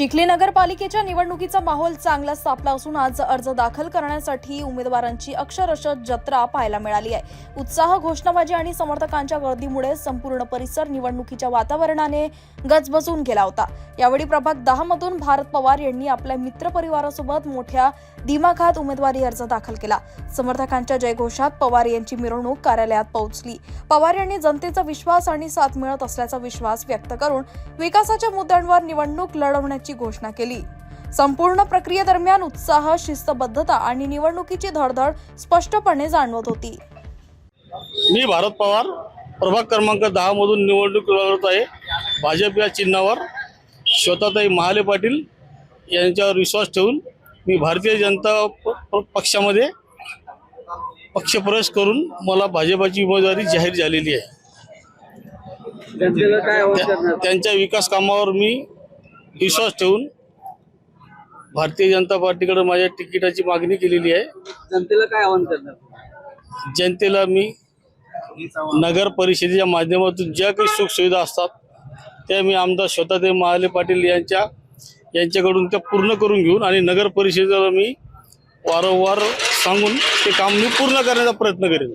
Chikhali नगरपालिकेच्या निवडणुकीचा माहोल चांगलाच सापला असून आज अर्ज दाखल करण्यासाठी उमेदवारांची अक्षरशः जत्रा पाहायला मिळाली आहे. उत्साह घोषणाबाजी आणि समर्थकांच्या गर्दीमुळे संपूर्ण परिसर निवडणुकीच्या वातावरणाने गजबजून गेला होता. यावेळी प्रभाग दहा मधून भारत पवार यांनी आपल्या मित्रपरिवारासोबत मोठ्या दिमाखात उमेदवारी अर्ज दाखल केला. समर्थकांच्या जयघोषात पवार यांची मिरवणूक कार्यालयात पोहोचली. पवार यांनी जनतेचा विश्वास आणि साथ मिळत असल्याचा विश्वास व्यक्त करून विकासाच्या मुद्द्यांवर निवडणूक लढवण्याची घोषणा केली. संपूर्ण प्रक्रियेदरम्यान उत्साह शिस्तबद्धता आणि निवडणुकीची धडधड स्पष्टपणे जाणवत होती. मी भारत पवार प्रभाग क्रमांक दहा मधून निवडणूक लढवत आहे. भाजप या चिन्हावर स्वतःताई महाले पाटील यांच्यावर विश्वास ठेवून मी भारतीय जनता पक्षामध्ये पक्षप्रवेश करून मला भाजपाची उमेदवारी जाहीर झालेली आहे. त्यांच्या विकास कामावर मी विश्वास ठेवून भारतीय जनता पार्टीकडे माझ्या तिकिटाची मागणी केलेली आहे. जनतेला काय आवाहन करणार? जनतेला मी नगर परिषदेच्या माध्यमातून ज्या काही सुखसुविधा असतात त्या मी आमदार स्वतःदेव महाले पाटील यांच्या यांच्याकडून त्या पूर्ण करून घेऊन आणि नगर परिषदेला मी वारंवार सांगून ते काम मी पूर्ण करण्याचा प्रयत्न करेन.